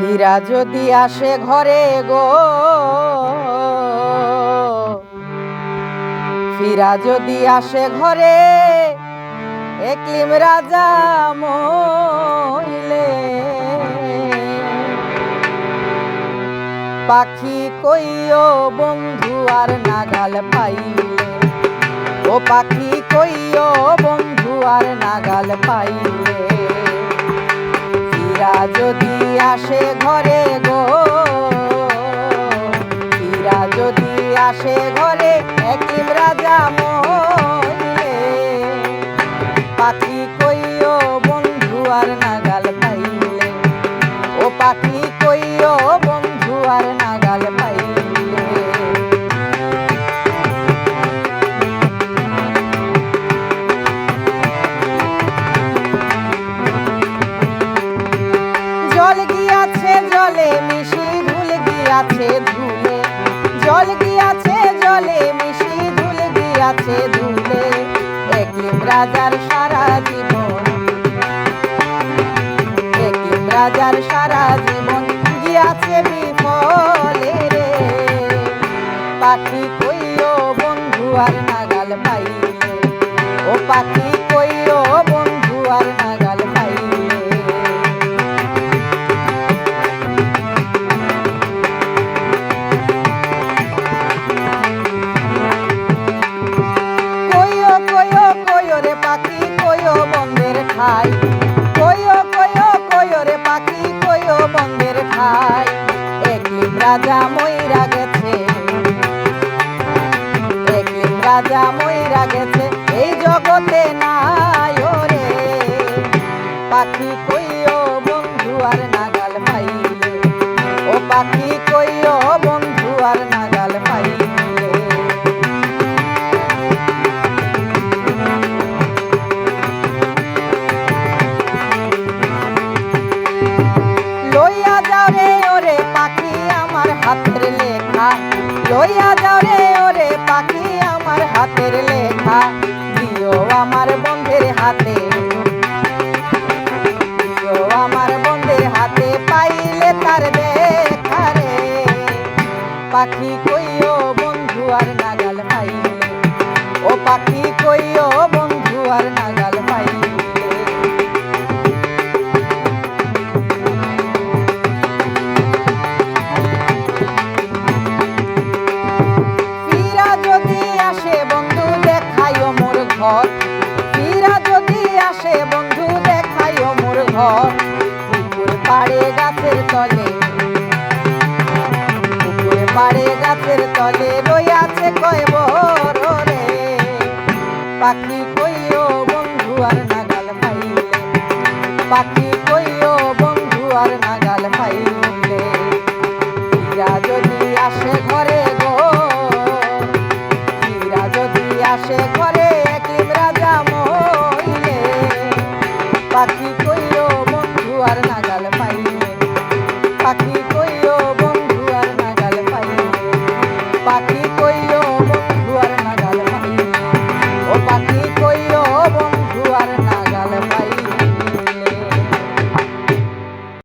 হীরা যদি আসে ঘরে গো, ফিরা যদি আসে ঘরে, একলিম রাজা মইলে। পাখি কইও, বন্ধু আর নাগাল পাইলে। ও পাখি কইও আসে ঘরে একলিম রাজা মইলে পাখি কইও, বন্ধু আর নাগাল পাইলে। ও পাখি কইও, বন্ধু আর নাগাল পাইলে। জল গিয়াছে, জলে মিশি, ধুল গিয়াছে, ধুলে। জল গিয়াছে জলে মিশি ধুলে গিয়াছে ধুলে, একলিম রাজার সারা জীবন। একলিম রাজার সারা জীবন গিয়াছে বিফলে রে। পাখি কইও, বন্ধু, আর নাগাল পাইলে। ও পাখি রাজা মইরা গেছে, এই জগতে নাই রে পাখি কইও, বন্ধু, আর নাগাল পাইলে। ও পাখি কইও, বন্ধু, আর নাগাল পাইলে। লইয়া যাও রে ওরে পাখি, আমার হাতের লেখা। লইয়া যাও রে পাখি কইও বন্ধু আর নাগাল পাইলে। ও পাখি কইও বন্ধু আর নাগাল পাইলে। যদি আসে বন্ধু দেখাইও মোর ঘর। ফিরা যদি আসে বন্ধু দেখাইও মোর ঘর। পুকুর পাড়ে গাছের তলে পাখি কইও বন্ধু আর নাগাল পাইলে। পাখি কইও বন্ধু আর নাগাল পাইলে। হীরা যদি আসে ঘরে গো হীরা যদি আসে ঘরে